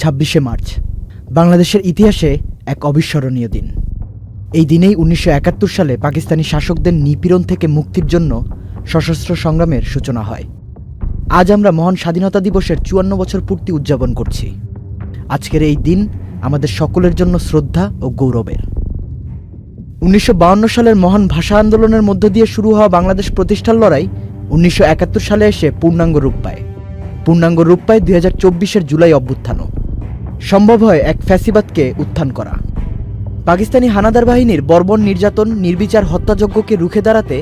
ছাব্বিশে মার্চ, বাংলাদেশের ইতিহাসে এক অবিস্মরণীয় দিন। এই দিনেই উনিশশো একাত্তর সালে পাকিস্তানি শাসকদের নিপীড়ন থেকে মুক্তির জন্য সশস্ত্র সংগ্রামের সূচনা হয়। আজ আমরা মহান স্বাধীনতা দিবসের চুয়ান্ন বছর পূর্তি উদযাপন করছি। আজকের এই দিন আমাদের সকলের জন্য শ্রদ্ধা ও গৌরবের। উনিশশো সালের মহান ভাষা আন্দোলনের মধ্য দিয়ে শুরু হওয়া বাংলাদেশ প্রতিষ্ঠার লড়াই উনিশশো একাত্তর সালে এসে পূর্ণাঙ্গ রূপ পায়। পূর্ণাঙ্গ রূপ পায় দুই হাজার জুলাই অভ্যুত্থানও। সম্ভব হয় এক ফ্যাসিবাদকে উত্থান করা। পাকিস্তানি হানাদার বাহিনীর বর্বর নির্যাতন, নির্বিচার হত্যাযজ্ঞকে রুখে দাঁড়াতে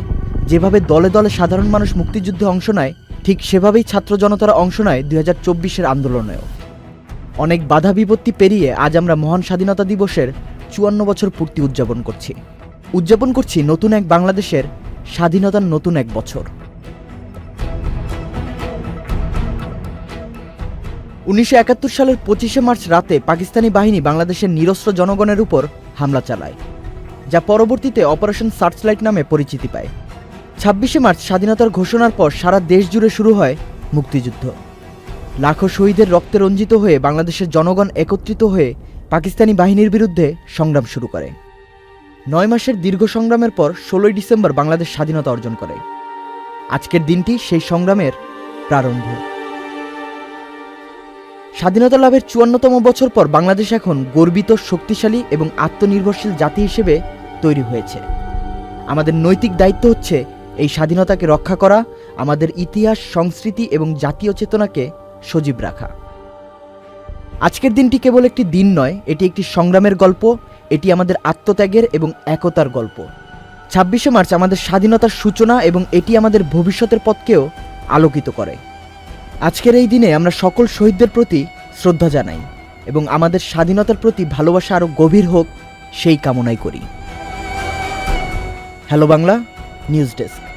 যেভাবে দলে দলে সাধারণ মানুষ মুক্তিযুদ্ধে অংশ নেয়, ঠিক সেভাবেই ছাত্র জনতারা অংশ নেয় দুই হাজার চব্বিশের আন্দোলনেও। অনেক বাধা বিপত্তি পেরিয়ে আজ আমরা মহান স্বাধীনতা দিবসের চুয়ান্ন বছর পূর্তি উদযাপন করছি। উদযাপন করছি নতুন এক বাংলাদেশের স্বাধীনতার নতুন এক বছর। উনিশশো একাত্তর সালের পঁচিশে মার্চ রাতে পাকিস্তানি বাহিনী বাংলাদেশের নিরস্ত্র জনগণের উপর হামলা চালায়, যা পরবর্তীতে অপারেশন সার্চলাইট নামে পরিচিতি পায়। ছাব্বিশে মার্চ স্বাধীনতার ঘোষণার পর সারা দেশ জুড়ে শুরু হয় মুক্তিযুদ্ধ। লাখো শহীদের রক্তে রঞ্জিত হয়ে বাংলাদেশের জনগণ একত্রিত হয়ে পাকিস্তানি বাহিনীর বিরুদ্ধে সংগ্রাম শুরু করে। নয় মাসের দীর্ঘ সংগ্রামের পর ষোলোই ডিসেম্বর বাংলাদেশ স্বাধীনতা অর্জন করে। আজকের দিনটি সেই সংগ্রামের প্রারম্ভ। স্বাধীনতা লাভের চুয়ান্নতম বছর পর বাংলাদেশ এখন গর্বিত, শক্তিশালী এবং আত্মনির্ভরশীল জাতি হিসেবে তৈরি হয়েছে। আমাদের নৈতিক দায়িত্ব হচ্ছে এই স্বাধীনতাকে রক্ষা করা, আমাদের ইতিহাস, সংস্কৃতি এবং জাতীয় চেতনাকে সজীব রাখা। আজকের দিনটি কেবল একটি দিন নয়, এটি একটি সংগ্রামের গল্প, এটি আমাদের আত্মত্যাগের এবং একতার গল্প। ছাব্বিশে মার্চ আমাদের স্বাধীনতার সূচনা এবং এটি আমাদের ভবিষ্যতের পথকেও আলোকিত করে। আজকের এই দিনে আমরা সকল শহীদদের প্রতি শ্রদ্ধা জানাই এবং আমাদের স্বাধীনতার প্রতি ভালোবাসা আরও গভীর হোক সেই কামনাই করি। Hello Bangla, news desk.